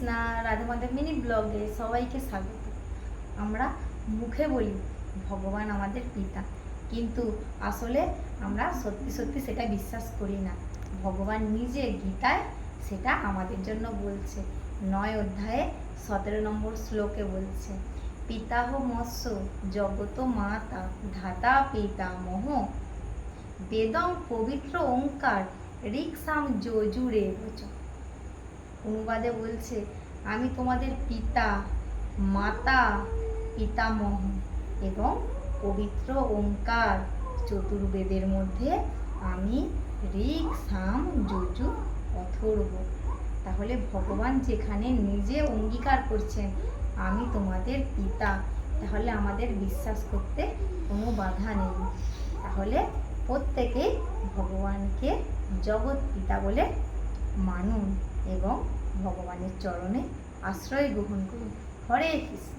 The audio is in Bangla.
কৃষ্ণা রাধে মাধব মিনি ব্লগে সবাইকে স্বাগত। আমরা মুখে বলি, ভগবান আমাদের পিতা। কিন্তু আসলে আমরা সত্যি সত্যি সেটা বিশ্বাস করি না। ভগবান নিজে গীতায় সেটা আমাদের জন্য বলছে। নয় অধ্যায়ে সতেরো নম্বর শ্লোকে বলছে, পিতাহ মৎস্য জগত মাতা, ধাতা পিতা মহ। বেদং পবিত্র ওঙ্কার রিক্সাম যজুরে বচ অনুবাদে বলছে, আমি তোমাদের পিতা, মাতা, পিতামহ এবং পবিত্র ওঙ্কার চতুর্বেদের মধ্যে আমি ঋক সাম, যজু, অথর্ব। তাহলে ভগবান যেখানে নিজে অঙ্গীকার করছেন, আমি তোমাদের পিতা। তাহলে আমাদের বিশ্বাস করতে কোনো বাধা নেই। তাহলে প্রত্যেকেই ভগবানকে জগৎ পিতা বলে মানুন এবং ভগবানের চরণে আশ্রয় গ্রহণ করুন হরে কৃষ্ণ